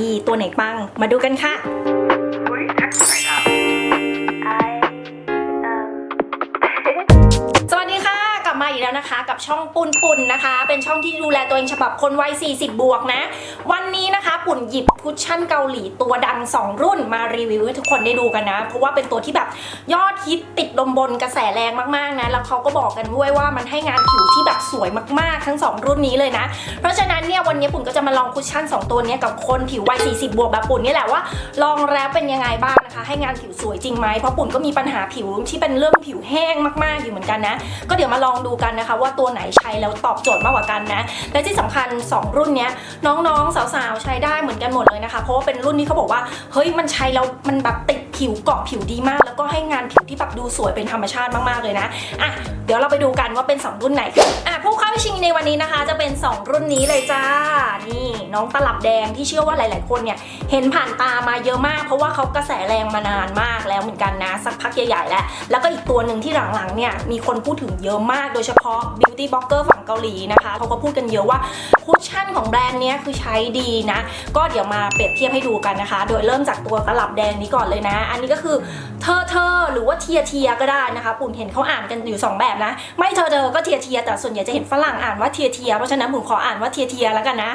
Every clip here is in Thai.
ดีตัวไหนปัง มาดูกันค่ะ Where are you texting right now? I um สวัสดีค่ะกลับมาอีกแล้วนะคะ กับช่องปุนปุนนะคะ เป็นช่องที่ดูแลตัวเองฉบับคนวัย40 บวกนะ วันนี้นะคะปุ่นหยิบ คุชชั่นเกาหลีตัวดัง 2 รุ่นมารีวิวให้ทุกคนได้ดูกันนะ เพราะว่าเป็นตัวที่แบบยอดฮิตติดลมบนกระแสแรงมากๆนะ แล้วเขาก็บอกกันด้วยว่ามันให้งานผิวที่แบบสวยมากๆ ทั้ง 2 รุ่นนี้เลยนะ เพราะฉะนั้นเนี่ยวันนี้ปุ่นก็จะมาลองคุชชั่น 2 ตัวนี้กับคนผิววัย 40 บวกแบบปุ่นนี่แหละว่าลองแล้วเป็นยังไงบ้างนะคะ ให้งานผิวสวยจริงไหมเพราะปุ่นก็มีปัญหาผิวที่เป็นเรื่องผิวแห้งมากๆอยู่เหมือนกันนะ ก็เดี๋ยวมาลองดูกันนะคะ ว่าตัวไหนใช้แล้วตอบโจทย์มากกว่ากันนะ และที่สำคัญ 2 รุ่นนี้น้องๆสาวๆใช้ได้เหมือนกันหมดเลยนะคะ เพราะว่าเป็นรุ่นนี้เขาบอกว่า เฮ้ยมันใช้แล้วมันแบบติด ผิวเกาะผิวดีมาก แล้วก็ให้งานผิวที่แบบดูสวยเป็นธรรมชาติมากๆเลยนะอะเดี๋ยวเราไปดูกันว่าเป็น 2 รุ่นไหนกันอะผู้เข้าชิงในวันนี้นะคะ จะเป็น 2 รุ่นนี้เลยจ้านี่น้องตลับแดงที่เชื่อว่าหลาย ๆ คนเนี่ยเห็นผ่านตามาเยอะมาก เพราะว่าเขากระแสแรงมานานมากแล้วเหมือนกันนะ สักพักใหญ่ ๆ แล้ว แล้วก็อีกตัวหนึ่งที่หลัง ๆ เนี่ยมีคนพูดถึงเยอะมากโดยเฉพาะ beauty blogger ฝั่งเกาหลีนะคะเขาก็พูดกันเยอะว่าคุชชั่นของแบรนด์เนี้ยคือใช้ดีนะ ก็เดี๋ยวมาเปรียบเทียบให้ดูกันนะคะ โดยเริ่มจากตัวตลับแดงนี้ก่อนเลยนะอันนี้ก็คือเธอเธอหรือว่าเทียเทียก็ได้นะคะปุ่นเห็นเขาอ่านกันอยู่สองแบบนะ ไม่เธอเธอก็เทียเทียแต่ส่วนใหญ่จะเห็นฝรั่งอ่านว่าเทียเทียเพราะฉะนั้นผมขออ่านว่าเทียเทียแล้วกันนะ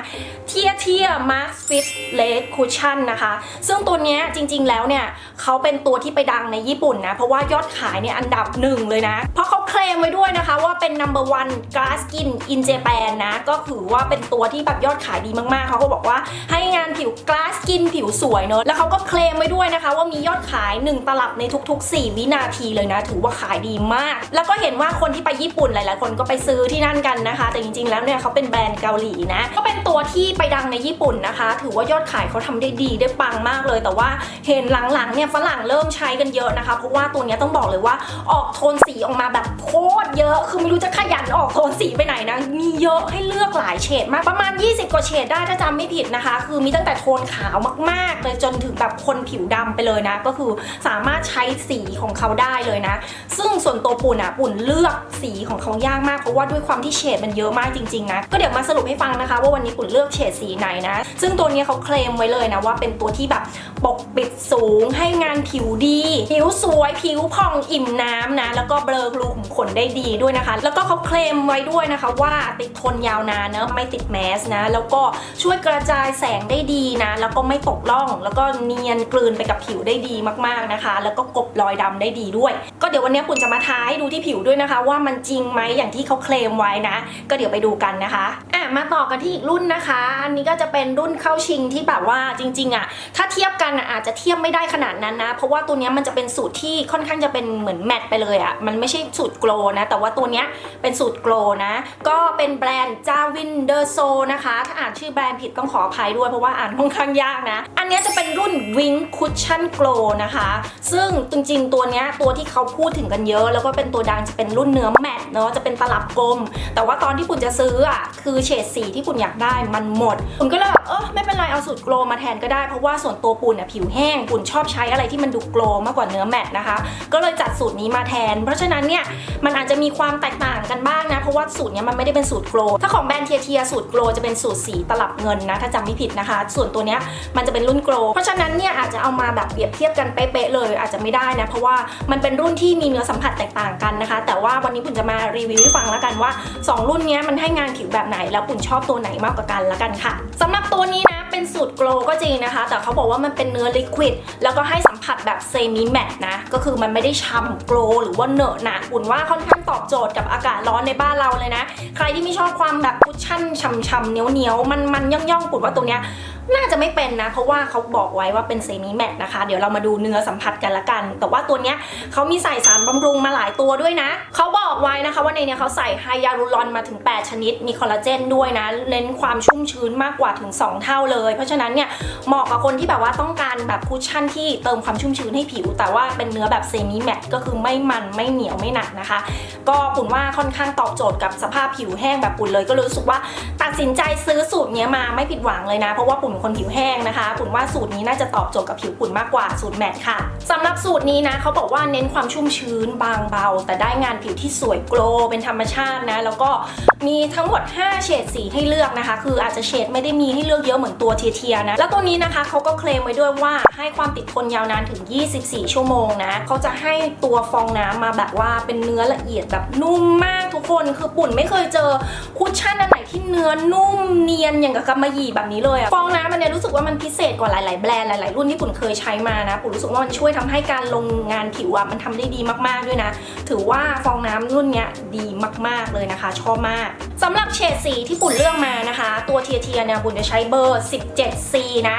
เทียเทียมาร์คฟิตเลดคุชชั่นนะคะ ซึ่งตัวนี้จริงๆแล้วเนี่ยเขาเป็นตัวที่ไปดังในญี่ปุ่นนะ เพราะว่ายอดขายเนี่ยอันดับหนึ่งเลยนะ เพราะเขาเคลมไว้ด้วยนะคะว่าเป็น number one glass skin in Japan นะ ก็คือว่าเป็นตัวที่แบบยอดขายดีมากๆ เขาก็บอกว่าให้งานผิว glass skin ผิวสวยเนอะแล้วเขาก็เคลมไว้ด้วยนะคะ ว่ามียอดขาย 1 ตลับในทุกๆ 4 วินาทีเลยนะ ถือว่าขายดีมาก แล้วก็เห็นว่าคนที่ไปญี่ปุ่นหลายๆ คนก็ไปซื้อที่นั่นกันนะคะ แต่จริงๆ แล้วเนี่ยเขาเป็นแบรนด์เกาหลีนะ ก็เป็นตัวที่ไปดังในญี่ปุ่นนะคะ ถือว่ายอดขายเขาทำได้ดีได้ปังมากเลย แต่ว่าเห็นหลังๆ เนี่ยฝรั่งเริ่มใช้กันเยอะนะคะ เพราะว่าตัวนี้ต้องบอกเลยว่าออกโทนสีออกมาแบบโคตรเยอะ คือไม่รู้จะขยันออกโทนสีไปไหนนะ มีเยอะให้เลือกหลายเฉดมาก ประมาณ 20 กว่าเฉดได้ถ้าจำไม่ผิดนะคะ คือมีตั้งแต่โทนขาวมากๆเลยจนถึงแบบคนผิวดำไปเลยนะ ก็็คือสามารถใช้สีของเขาได้เลยนะ ซึ่งส่วนตัวปุ่นอะปุ่นเลือกสีของเขายากมากเพราะว่าด้วยความที่เฉดมันเยอะมากจริงๆนะก็เดี๋ยวมาสรุปให้ฟังนะคะ ว่าวันนี้ปุ่นเลือกเฉดสีไหนนะ ซึ่งตัวนี้เขาเคลมไว้เลยนะว่าเป็นตัวที่แบบปกปิดสูงให้งานผิวดี ผิวสวยผิวผ่องอิ่มน้ำนะ แล้วก็เบลอรูขุมขนได้ดีด้วยนะคะ แล้วก็เขาเคลมไว้ด้วยนะคะ ว่าติดทนยาวนานเนอะไม่ติดแมสนะ แล้วก็ช่วยกระจายแสงได้ดีนะ แล้วก็ไม่ตกล่อง แล้วก็เนียนกลืนไปกับผิวได้ดีมากๆนะคะ แล้วก็กบรอยดำได้ดีด้วย ก็เดี๋ยววันนี้ปุ่นจะมาท้าให้ดูที่ผิวด้วยนะคะ ว่ามันจริงไหมอย่างที่เขาเคลมไว้นะ ก็เดี๋ยวไปดูกันนะคะอะมาต่อกันที่อีกรุ่นนะคะ อันนี้ก็จะเป็นรุ่นเข้าชิงที่แบบว่าจริงๆอะถ้าเทียบกันอะอาจจะเทียบไม่ได้ขนาดนั้นนะ เพราะว่าตัวนี้มันจะเป็นสูตรที่ค่อนข้างจะเป็นเหมือนแมตต์ไปเลยอะมันไม่ใช่สูตรโกลนะ แต่ว่าตัวนี้เป็นสูตรโกลนะ ก็เป็นแบรนด์จาวินเดอร์โซนะคะ ถ้าอ่านชื่อแบรนด์ผิดต้องขออภัยด้วยเพราะว่าอ่านค่อนข้างยากนะ อันนี้จะเป็นรุ่น Wing Cushion Glow นะคะ ซึ่งจริงๆ ตัวเนี้ยตัวที่เขาพูดถึงกันเยอะ แล้วก็เป็นตัวดังจะเป็นรุ่นเนื้อแมตเนาะจะเป็นตลับกลม แต่ว่าตอนที่คุณจะซื้ออะคือเฉดสีที่คุณอยากได้มันหมด คุณก็เลยแบบเออไม่เป็นไรเอาสูตรโกลมาแทนก็ได้เพราะว่าส่วนตัวปุ่นอะผิวแห้งปุ่นชอบใช้อะไรที่มันดูโกลมากกว่าเนื้อแมตนะคะ ก็เลยจัดสูตรนี้มาแทน เพราะฉะนั้นเนี่ยมันอาจจะมีความแตกต่างกันบ้างนะเพราะว่าสูตรเนี้ยมันไม่ได้เป็นสูตรโกลถ้าของแบรนด์เทียเทียสูตรโกลจะเป็นสูตรสีตลับเงินนะถ้าจำไม่ผิดนะคะ ส่วนตัวเนี้ยมันจะเป็นรุ่นโกลเพราะฉะนั้นเนี่ยอาจจะเอามาแบบเปรียบเทียบกันเป๊ะๆเลยอาจจะไม่ได้นะ เพราะว่ามันเป็นรุ่นที่มีเนื้อสัมผัสแตกต่างกันนะคะ แต่ว่าวันนี้ปุ่นจะมารีวิวให้ฟังแล้วกันว่า 2 รุ่นนี้มันให้งานผิวแบบไหน แล้วปุ่นชอบตัวไหนมากกว่ากันละกันค่ะสำหรับตัวนี้นะเป็นสูตรโกลก็จริงนะคะ แต่เขาบอกว่ามันเป็นเนื้อลิควิดแล้วก็ให้สัมผัสแบบเซมิแมตนะก็คือมันไม่ได้ช้ำโกลหรือว่าเหนอะหนะปุ่นว่าค่อนข้างตอบโจทย์กับอากาศร้อนในบ้านเราเลยนะ ใครที่ไม่ชอบความแบบคุชชั่นช่ำๆเหนียวๆมันๆย่องๆปุ่นว่าตัวเนี้ยน่าจะไม่เป็นนะ เพราะว่าเขาบอกไว้ว่าเป็นเซมิแมตนะคะ เดี๋ยวเรามาดูเนื้อสัมผัสกันละกัน แต่ว่าตัวเนี้ยเขามีใส่สารบำรุงมาหลายตัวด้วยนะ เขาบอกไว้นะคะว่าในเนี้ยเขาใส่ไฮยาลูรอนมาถึง 8 ชนิด มีคอลลาเจนด้วยนะ เน้นความชุ่มชื้นมากกว่าถึง 2 เท่าเลย เพราะฉะนั้นเนี่ยเหมาะกับคนที่แบบว่าต้องการแบบคุชชั่นที่เติมความชุ่มชื้นให้ผิว แต่ว่าเป็นเนื้อแบบเซมิแมตก็คือไม่มันไม่เหนียวไม่หนักนะคะ ก็ปุ่นว่าค่อนข้างตอบโจทย์กับสภาพผิวแห้งแบบปุ่นเลย ก็รู้สึกว่าตัดสินใจซื้อสูตรเนี้ยมาไม่ผิดหวังเลยนะ เพราะว่าปุ่นนเป็นคนผิวแห้งนะคะปุ่นว่าสูตรนี้น่าจะตอบโจทย์กับผิวปุ่นมากกว่าสูตรแมทค่ะสำหรับสูตรนี้นะเขาบอกว่าเน้นความชุ่มชื้นบางเบา แต่ได้งานผิวที่สวยโกลว์เป็นธรรมชาตินะ แล้วก็มีทั้งหมด 5 เฉดสีให้เลือกนะคะ คืออาจจะเฉดไม่ได้มีให้เลือกเยอะเหมือนตัวเทียนะแล้วตัวนี้นะคะเขาก็เคลมไว้ด้วยว่าให้ความติดทนยาวนานถึง 24 ชั่วโมงนะเขาจะให้ตัวฟองน้ำมาแบบว่าเป็นเนื้อละเอียดแบบนุ่มมาก กคนคือปุ่นไม่เคยเจอคุชชั่นอันไหนที่เนื้อนุ่มเนียนอย่างกับกำมะหยี่แบบนี้เลยอะฟองน้ำมันเนี่ยรู้สึกว่ามันพิเศษกว่าหลาย ๆ แบรนด์หลาย ๆ รุ่นที่ปุ่นเคยใช้มานะ ปุ่นรู้สึกว่ามันช่วยทำให้การลงงานผิวอะมันทำได้ดีมาก ๆ ด้วยนะ ถือว่าฟองน้ำรุ่นเนี้ยดีมาก ๆ เลยนะคะ ชอบมากสำหรับเฉดสีที่ปุ่นเลือกมานะคะ ตัวเทียเทียเนี่ยปุ่นจะใช้เบอร์ 17C นะ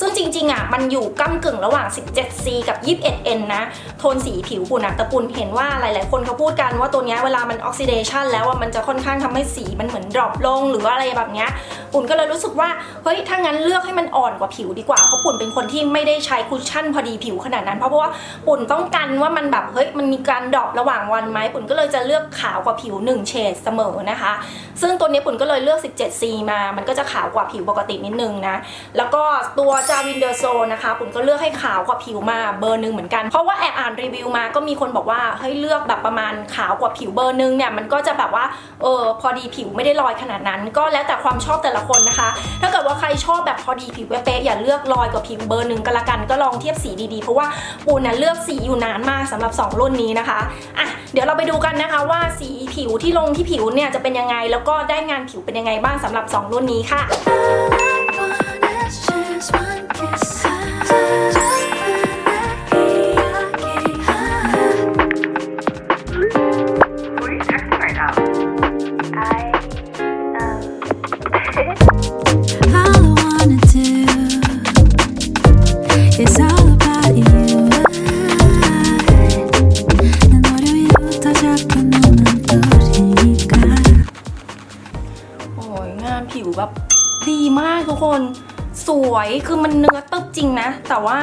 ซึ่งจริงๆอะมันอยู่ก้ากึ่งระหว่าง 17C กับ 21N นะ โทนสีผิวปุ่นอะแต่ปุ่นเห็นว่าหลายๆ คนเขาพูดกันว่าตัวนี้เวลามันออกซิเดชันแล้วอะมันจะค่อนข้างทำให้สีมันเหมือนดรอปลงหรือว่าอะไรแบบเนี้ยปุ่นก็เลยรู้สึกว่าเฮ้ยถ้างั้นเลือกให้มันอ่อนกว่าผิวดีกว่าเพราะปุ่นเป็นคนที่ไม่ได้ใช้คุชชั่นพอดีผิวขนาดนั้น เพราะว่าปุ่นต้องกันว่ามันแบบเฮ้ยมันมีการดรอประหว่างวันไหมปุ่นก็เลยจะเลือกขาวกว่าผิว1เฉดเสมอนะคะ ซึ่งตัวนี้ปุ่นก็เลยเลือก 17C มา มันก็จะขาวกว่าผิวปกตินิดนึงนะแล้วก็ตัวจาวินเดอร์โซนะคะปุ่นก็เลือกให้ขาวกว่าผิวมาเบอร์หนึ่งเหมือนกัน เพราะว่าแอบอ่านรีวิวมาก็มีคนบอกว่าเฮ้ยเลือกแบบประมาณขาวกว่าผิวเบอร์หนึ่งเนี่ยมันก็จะแบบว่าเออพอดีผิวไม่ได้ลอยขนาดนั้น ก็แล้วแต่ความชอบแต่ละคนนะคะ ถ้าเกิดว่าใครชอบแบบพอดีผิวเป๊ะๆอย่าเลือกลอยกว่าผิวเบอร์หนึ่งก็แล้วกันก็ลองเทียบสีดีๆ เพราะว่าปูนน่ะเลือกสีอยู่นานมากสำหรับ 2 รุ่นนี้นะคะอะเดี๋ยวเราไปดูกันนะคะว่าสีผิวที่ลงที่ผิวเนี่ยจะเป็นยังไงแล้วก็ได้งานผิวเป็นยังไงบ้างสำหรับ 2 รุ่นนี้ค่ะ วยคือมันเนื้อตึบจริงนะ แต่ว่า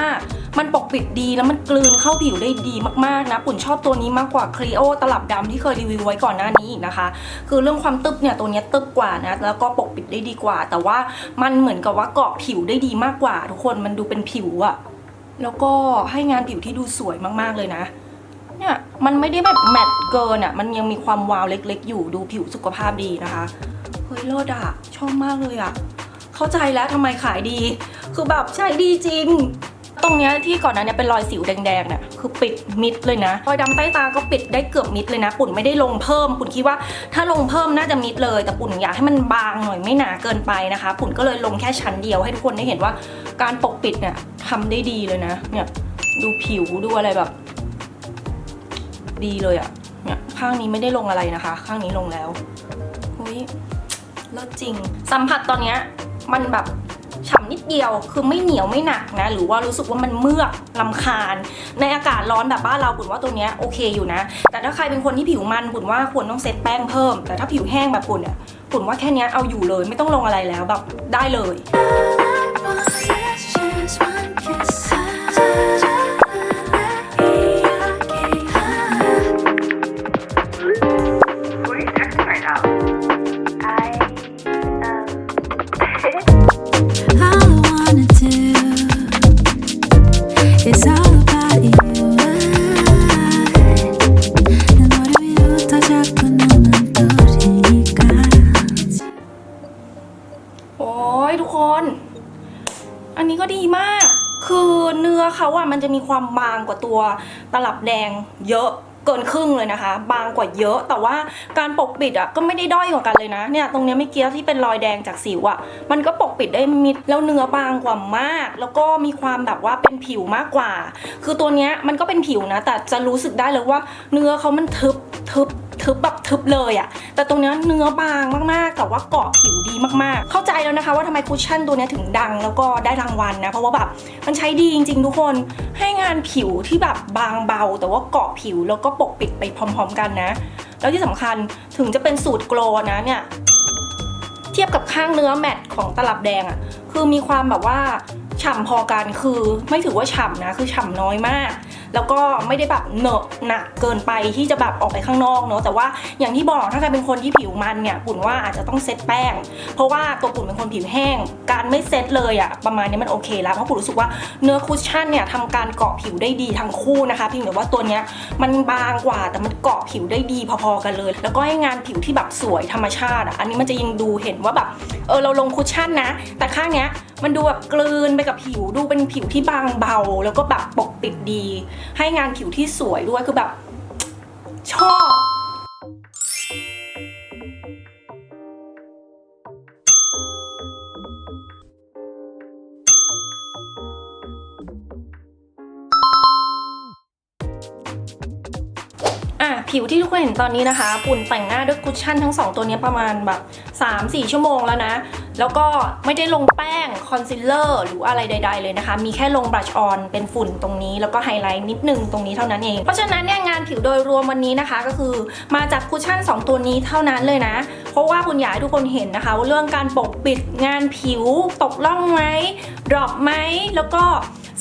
มันปกปิดดีแล้วมันกลืนเข้าผิวได้ดีมากๆนะปุ่นชอบตัวนี้มากกว่าครีโอตลับดำที่เคยรีวิวไว้ก่อนหน้านี้อีกนะคะ คือเรื่องความตึบเนี่ยตัวนี้ตึบกว่านะแล้วก็ปกปิดได้ดีกว่า แต่ว่ามันเหมือนกับว่าเกาะผิวได้ดีมากกว่า ทุกคนมันดูเป็นผิวอะแล้วก็ให้งานผิวที่ดูสวยมากๆเลยนะเนี่ยมันไม่ได้แบบแมตต์เกินอะมันยังมีความวาวเล็ก ๆ อยู่ดูผิวสุขภาพดีนะคะเฮ้ยโลดอะชอบมากเลยอะ เข้าใจแล้วทำไมขายดี คือแบบใช้ดีจริง ตรงเนี้ยที่ก่อนหนั้านเนี่ยเป็นรอยสิวแดงๆเนี่ยคือปิดมิดเลยนะรอยดำใต้ตาก็ปิดได้เกือบมิดเลยนะ ปุ่นไม่ได้ลงเพิ่ม ปุ่นคิดว่าถ้าลงเพิ่มน่าจะมิดเลย แต่ปุ่นอยากให้มันบางหน่อยไม่หนาเกินไปนะคะ ปุ่นก็เลยลงแค่ชั้นเดียวให้ทุกคนได้เห็นว่าการปกปิดเนี่ยทำได้ดีเลยนะ เนี่ยดูผิวดูอะไรแบบ ดีเลยอะเนี่ยข้างนี้ไม่ได้ลงอะไรนะคะ ข้างนี้ลงแล้วเฮ้ยเลิศจริง สัมผัสตอนเนี้ย มันแบบฉ่ำนิดเดียวคือไม่เหนียวไม่หนักนะ หรือว่ารู้สึกว่ามันเมือกลำคาญ ในอากาศร้อนแบบบ้านเราปุ่นว่าตัวเนี้ยโอเคอยู่นะ แต่ถ้าใครเป็นคนที่ผิวมันปุ่นว่าควรต้องเซตแป้งเพิ่ม แต่ถ้าผิวแห้งแบบปุ่นเนี่ยปุ่นว่าแค่นี้เอาอยู่เลย ไม่ต้องลงอะไรแล้วแบบได้เลย จะมีความบางกว่าตัวตลับแดงเยอะเกินครึ่งเลยนะคะ บางกว่าเยอะ แต่ว่าการปกปิดอะก็ไม่ได้ด้อยกว่ากันเลยนะเนี่ยตรงนี้ไม่เกี้ที่เป็นรอยแดงจากสิวอะมันก็ปกปิดได้มิดแล้วเนื้อบางกว่ามาก แล้วก็มีความแบบว่าเป็นผิวมากกว่า คือตัวเนี้ยมันก็เป็นผิวนะ แต่จะรู้สึกได้เลยว่าเนื้อเขามันทึบทึบ ทึบแบบทึบเลยอะแต่ตรงเนี้ยเนื้อบางมากๆ แต่ว่าเกาะผิวดีมากๆ เข้าใจแล้วนะคะว่าทำไมคุชชั่นตัวเนี้ยถึงดังแล้วก็ได้รางวัลนะ เพราะว่าแบบมันใช้ดีจริง ๆ ทุกคนให้งานผิวที่แบบบางเบา แต่ว่าเกาะผิวแล้วก็ปกปิดไปพร้อม ๆ กันนะ แล้วที่สำคัญถึงจะเป็นสูตรโกล์นะเนี่ยเทียบกับข้างเนื้อแมตของตลับแดงอะ่ะคือมีความแบบว่า ฉ่ำพอกันคือไม่ถือว่าฉ่ำนะคือฉ่ำน้อยมาก แล้วก็ไม่ได้แบบเหนอะหนักเกินไปที่จะแบบออกไปข้างนอกเนาะแต่ว่าอย่างที่บอกถ้าใครเป็นคนที่ผิวมันเนี่ยปุ่นว่าอาจจะต้องเซตแป้ง เพราะว่าตัวปุ่นเป็นคนผิวแห้ง การไม่เซตเลยอะประมาณนี้มันโอเคแล้วเพราะปุ่นรู้สึกว่าเนื้อคุชชั่นเนี่ยทำการเกาะผิวได้ดีทั้งคู่นะคะเพียงแต่ว่าตัวเนี้ยมันบางกว่าแต่มันเกาะผิวได้ดีพอๆกันเลย แล้วก็ให้งานผิวที่แบบสวยธรรมชาติอะอันนี้มันจะยังดูเห็นว่าแบบเออเราลงคุชชั่นนะ แต่ข้างเนี้ย มันดูแบบกลืนไปกับผิว ดูเป็นผิวที่บางเบา แล้วก็แบบปกปิดดี ให้งานผิวที่สวยด้วยคือแบบ ชอบอะผิวที่ทุกคนเห็นตอนนี้นะคะ ปุ่นแต่งหน้าด้วยคุชชั่นทั้ง 2 ตัวนี้ประมาณแบบ 3-4 ชั่วโมงแล้วนะ แล้วก็ไม่ได้ลงแป้งคอนซีลเลอร์หรืออะไรใด ๆ เลยนะคะ มีแค่ลงบลัชออนเป็นฝุ่นตรงนี้ แล้วก็ไฮไลท์นิดนึงตรงนี้เท่านั้นเอง เพราะฉะนั้นเนี่ยงานผิวโดยรวมวันนี้นะคะ ก็คือมาจากคุชชั่น 2 ตัวนี้เท่านั้นเลยนะ เพราะว่าคุณอยากให้ทุกคนเห็นนะคะว่าเรื่องการปกปิดงานผิวตกล่องไหมดรอปไหมแล้วก็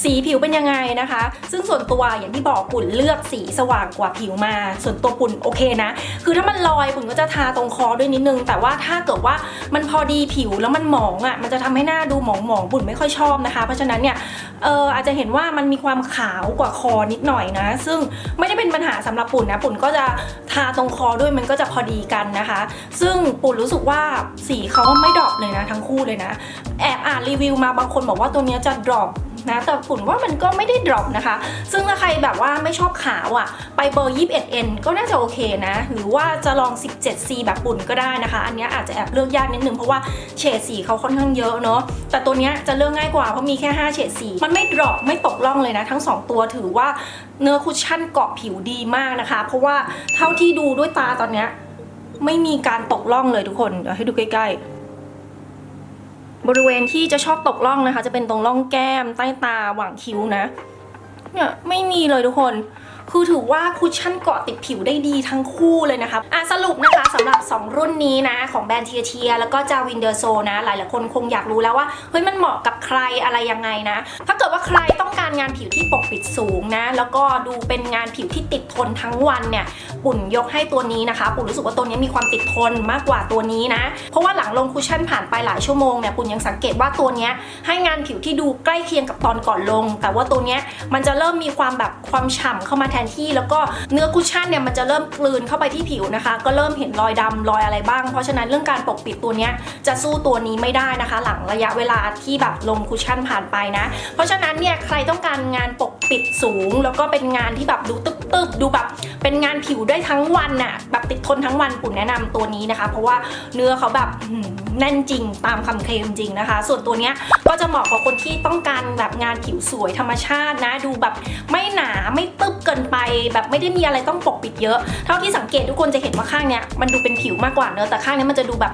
สีผิวเป็นยังไงนะคะ ซึ่งส่วนตัวอย่างที่บอกปุ่นเลือกสีสว่างกว่าผิวมา ส่วนตัวปุ่นโอเคนะ คือถ้ามันลอยปุ่นก็จะทาตรงคอด้วยนิดนึง แต่ว่าถ้าเกิดว่ามันพอดีผิวแล้วมันหมองอะ่ะ มันจะทำให้หน้าดูหมองหมองๆปุ่นไม่ค่อยชอบนะคะ เพราะฉะนั้นเนี่ย เอออาจจะเห็นว่ามันมีความขาวกว่าคอนิดหน่อยนะ ซึ่งไม่ได้เป็นปัญหาสำหรับปุ่นนะ ปุ่นก็จะทาตรงคอด้วยมันก็จะพอดีกันนะคะ ซึ่งปุ่นรู้สึกว่าสีเขาไม่ดรอปเลยนะทั้งคู่เลยนะ แอบอ่านรีวิวมาบางคนบอกว่าตัวเนี้จะดรอปนะแตุ่่นว่ามันก็ไม่ได้ดรอปนะคะ ซึ่งถ้าใครแบบว่าไม่ชอบขาวอะ่ะ ไปเบอร์ 21N ก็น่าจะโอเคนะ หรือว่าจะลอง 17C แบบปุ่นก็ได้นะคะ อันนี้อาจจะแอบเลือกยากนิดนึงเพราะว่าเฉดสีเขาค่อนข้างเยอะเนาะ แต่ตัวนี้จะเลือกง่ายกว่าเพราะมีแค่ 5 เฉดสี มันไม่ดรอปไม่ตกล่องเลยนะ ทั้ง 2 ตัวถือว่าเนื้อคุชชั่นเกาะผิวดีมากนะคะ เพราะว่าเท่าที่ดูด้วยตาตอนนี้ไม่มีการตกล่องเลยทุกคน เดี๋ยวให้ดูใกล้ๆ บริเวณที่จะชอบตกล่องนะคะ จะเป็นตรงล่องแก้มใต้ตาหว่างคิ้วนะเนี่ยไม่มีเลยทุกคน คือถือว่าคุชชั่นเกาะติดผิวได้ดีทั้งคู่เลยนะคะอะสรุปนะคะสำหรับ 2 รุ่นนี้นะ ของแบรนด์เทียเทียแล้วก็จาวินเดอร์โซนะ หลายๆคนคงอยากรู้แล้วว่า เฮ้ยมันเหมาะกับใครอะไรยังไงนะ ถ้าเกิดว่าใครต้องการงานผิวที่ปกปิดสูงนะ แล้วก็ดูเป็นงานผิวที่ติดทนทั้งวันเนี่ยปุ่นยกให้ตัวนี้นะคะ ปุ่นรู้สึกว่าตัวนี้มีความติดทนมากกว่าตัวนี้นะ เพราะว่าหลังลงคุชชั่นผ่านไปหลายชั่วโมงเนี่ยปุ่นยังสังเกตว่าตัวนี้ให้งานผิวที่ดูใกล้เคียงกับตอนก่อนลง แต่ว่าตัวนี้มันจะเริ่มมีความแบบความฉ่ำเข้ามาแทนที่ แล้วก็เนื้อคุชชั่นเนี่ยมันจะเริ่มกลืนเข้าไปที่ผิวนะคะ ก็เริ่มเห็นรอยดำรอยอะไรบ้าง เพราะฉะนั้นเรื่องการปกปิดตัวเนี้ยจะสู้ตัวนี้ไม่ได้นะคะ หลังระยะเวลาที่แบบลงคุชชั่นผ่านไปนะ เพราะฉะนั้นเนี่ยใครต้องการงานปกปิดสูง แล้วก็เป็นงานที่แบบดูตึบๆดูแบบ เป็นงานผิวได้ทั้งวันน่ะแบบติดทนทั้งวันปุ่นแนะนำตัวนี้นะคะ เพราะว่าเนื้อเขาแบบแน่นจริงตามคำเคลมจริงนะคะ ส่วนตัวเนี้ยก็จะเหมาะกับคนที่ต้องการแบบงานผิวสวยธรรมชาตินะ ดูแบบไม่หนาไม่ตึบเกินไป แบบไม่ได้มีอะไรต้องปกปิดเยอะ เท่าที่สังเกตทุกคนจะเห็นว่าข้างเนี้ยมันดูเป็นผิวมากกว่าเนอะแต่ข้างเนี้ยมันจะดูแบบ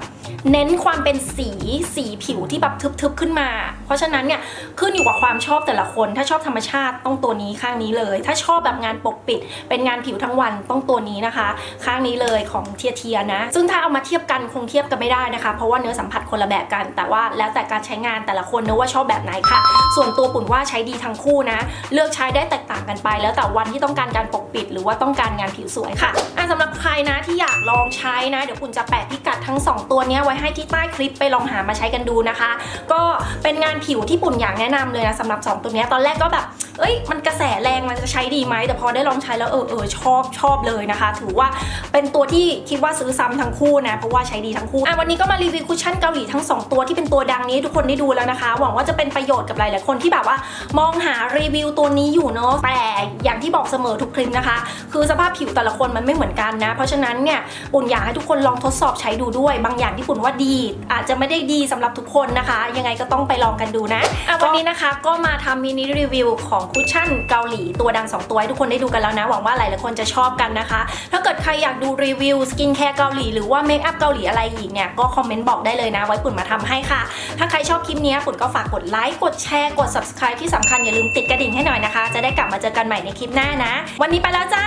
เน้นความเป็นสีสีผิวที่แบบทึบๆขึ้นมา เพราะฉะนั้นเนี่ยขึ้นอยู่กับความชอบแต่ละคน ถ้าชอบธรรมชาติต้องตัวนี้ข้างนี้เลย ถ้าชอบแบบงานปกปิด เป็นงานผิวทั้งวันต้องตัวนี้นะคะ ข้างนี้เลยของเทียเทียนะ ซึ่งถ้าเอามาเทียบกันคงเทียบกันไม่ได้นะคะ เพราะว่านื้อสัมผัสคนละแบบกัน แต่ว่าแล้วแต่การใช้งานแต่ละคนเนอะว่าชอบแบบไหนค่ะ ส่วนตัวปุ่นว่าใช้ดีทั้งคู่นะ เลือกใช้ได้แตกต่างกันไป แล้วแต่วันที่ต้องการการปกปิด หรือว่าต้องการงานผิวสวยค่ะอะสำหรับใครนะที่อยากลองใช้นะ เดี๋ยวปุ่นจะแปะพิกัดทั้งสองตัวนี้ไว้ให้ที่ใต้คลิปไปลองหามาใช้กันดูนะคะ ก็เป็นงานผิวที่ปุ่นอยากแนะนำเลยนะสำหรับสองตัวนี้ตอนแรกก็แบบเอ้ยมันกระแสแรงมันจะใช้ดีไหมแต่พอได้ลองใช้แล้วเออเออชอบชอบเลยนะคะ ถือว่าเป็นตัวที่คิดว่าซื้อซ้ำทั้งคู่นะเพราะว่าใช้ดีทั้งคู่อะวันนี้ก็มารีวิวคุชชั่นเกาหลีทั้งสองตัวที่เป็นตัวดังนี้ทุกคนได้ดูแล้วนะคะ หวังว่าจะเป็นประโยชน์กับหลายๆคนที่แบบว่า มองหารีวิวตัวนี้อยู่เนาะแต่อย่างที่บอกเสมอทุกคลิปนะคะ คือสภาพผิวแต่ละคนมันไม่เหมือนกันนะ เพราะฉะนั้นเนี่ยปุ่นอยากให้ทุกคนลองทดสอบใช้ดูด้วย บางอย่างที่ปุ่นว่าดี อาจจะไม่ได้ดีสำหรับทุกคนนะคะ ยังไงก็ต้องไปลองกันดูนะอะวันนี้นะคะก็มาทำมินิรีวิวของคุชชั่นเกาหลีตัวดัง 2 ตัวให้ทุกคนได้ดูกันแล้วนะ หวังว่าหลายๆคนจะชอบกันนะคะ ถ้าเกิดใครอยากดูรีวิวสกินแคร์เกาหลีหรือว่าเมคอัพเกาหลีอะไรอีกเนี่ยก็คอมเมนต์บอกได้เลยนะ ไว้ปุ่นมาทำให้ค่ะ ถ้าใครชอบคลิปนี้ปุ่นก็ฝากกดไลค์ กดแชร์ กด subscribe ที่สำคัญอย่าลืมติดกระดิ่งให้หน่อยนะคะ จะได้กลับมาเจอกันใหม่ในคลิปหน้านะ วันนี้ไปแล้วจ้า